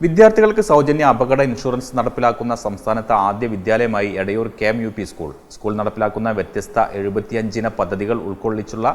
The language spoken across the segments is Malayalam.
വിദ്യാർത്ഥികൾക്ക് സൗജന്യ അപകട ഇൻഷുറൻസ് നടപ്പിലാക്കുന്ന സംസ്ഥാനത്തെ ആദ്യ വിദ്യാലയമായി Edayur K U school. School നടപ്പിലാക്കുന്ന വ്യത്യസ്ത എഴുപത്തിയഞ്ചിന പദ്ധതികൾ ഉൾക്കൊള്ളിച്ചുള്ള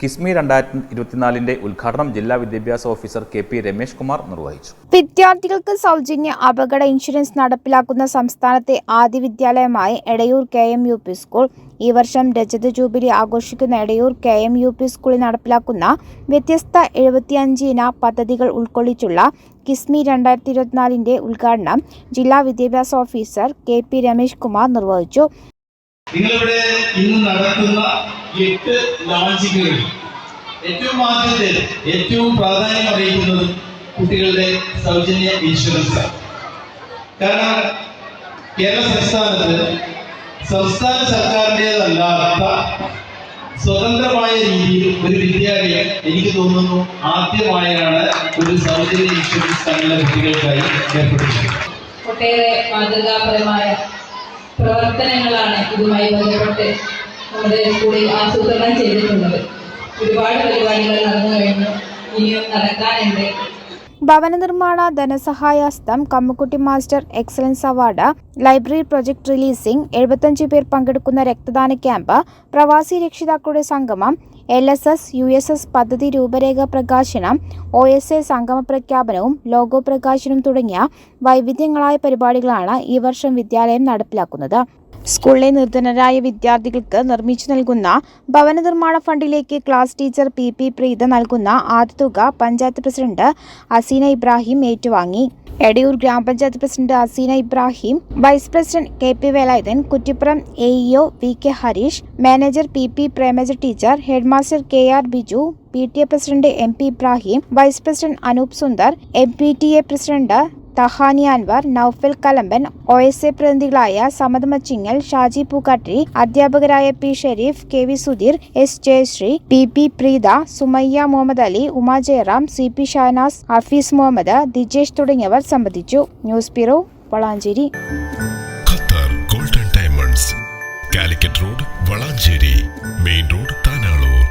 കിസ്മി രണ്ടായിരത്തി ഇരുപത്തിനാലിന്റെ ഉദ്ഘാടനം ജില്ലാ വിദ്യാഭ്യാസ officer K P Ramesh Kumar നിർവഹിച്ചു. വിദ്യാർത്ഥികൾക്ക് സൗജന്യ അപകട ഇൻഷുറൻസ് നടപ്പിലാക്കുന്ന സംസ്ഥാനത്തെ ആദ്യ വിദ്യാലയമായ Edayur K M U P school ഈ വർഷം രജത ജൂബിലി ആഘോഷിക്കുന്ന Edayur K M U P സ്കൂളിൽ നടപ്പിലാക്കുന്ന വ്യത്യസ്ത എഴുപത്തിയഞ്ച് ഇന പദ്ധതികൾ ഉൾക്കൊള്ളിച്ചുള്ള കിസ്മി രണ്ടായിരത്തി ഇരുപത്തിനാലിന്റെ ഉദ്ഘാടനം ജില്ലാ വിദ്യാഭ്യാസ officer K P Ramesh Kumar നിർവഹിച്ചു. നിങ്ങളിവിടെ ഇന്ന് നടക്കുന്ന എട്ട് ലോഞ്ചിങ്ങുകൾ ഏറ്റവും ആദ്യത്തെ ഏറ്റവും പ്രാധാന്യം അറിയിക്കുന്നത് കുട്ടികളുടെ സൗജന്യ ഇൻഷുറൻസ് ആണ്. കാരണം കേരള സംസ്ഥാനത്ത് സംസ്ഥാന സർക്കാരിന്റെതല്ലാത്ത സ്വതന്ത്രമായ രീതിയിൽ ഒരു വിദ്യാലയം എനിക്ക് തോന്നുന്നു ആദ്യമായാണ് ഒരു സൗജന്യ ഇൻഷുറൻസ് തങ്ങളുടെ കുട്ടികൾക്കായി ഏർപ്പെടുത്തിയത് കുട്ടികളെ മാതൃകാപരമായ പ്രവർത്തനങ്ങളാണ് ഇതുമായി ബന്ധപ്പെട്ട് നമ്മുടെ സ്കൂളിൽ ആസൂത്രണം ചെയ്തിട്ടുള്ളത്. ഒരുപാട് പരിപാടികൾ നടന്നു കഴിഞ്ഞു. ഇനിയും നടക്കാനുണ്ട്. ഭവന നിർമ്മാണ ധനസഹായഹസ്തം Kammukutty master excellence award library project releasing എഴുപത്തഞ്ച് പേർ പങ്കെടുക്കുന്ന രക്തദാന ക്യാമ്പ് പ്രവാസി രക്ഷിതാക്കളുടെ സംഗമം L S S U S S പദ്ധതി രൂപരേഖ പ്രകാശനം ഒ എസ് എ സംഗമ പ്രഖ്യാപനവും ലോഗോ പ്രകാശനം തുടങ്ങിയ വൈവിധ്യങ്ങളായ പരിപാടികളാണ് ഈ വർഷം വിദ്യാലയം നടപ്പിലാക്കുന്നത്. സ്കൂളിലെ നിർധനരായ വിദ്യാർത്ഥികൾക്ക് നിർമ്മിച്ചു നൽകുന്ന ഭവന നിർമ്മാണ ഫണ്ടിലേക്ക് class teacher P P Preetha നൽകുന്ന ആദ്യ തുക പഞ്ചായത്ത് പ്രസിഡന്റ് അസീന ഇബ്രാഹിം ഏറ്റുവാങ്ങി. Edayur grama panchayat president Aseena Ibrahim vice president K P Velayudhan Kuttippuram A E O V K Harish manager P P Premaja teacher headmaster K R Biju P T A president M P Ibrahim vice president Anoop Sundar M P T A president Thahani Anwar Noufal Kalamban O S A പ്രതിനിധികളായ Samad Machingal Shaji Pookatti അധ്യാപകരായ P Shereef K V Sudheer S Jayasree P P Preetha Sumayya Muhammad Ali Uma Jayaram C P Shanas Hafeez Muhammad Dijesh തുടങ്ങിയവർ സംബന്ധിച്ചു. News bureau Valanchery. Qatar golden diamonds. Calicut road Valanchery. Main road Thanalur.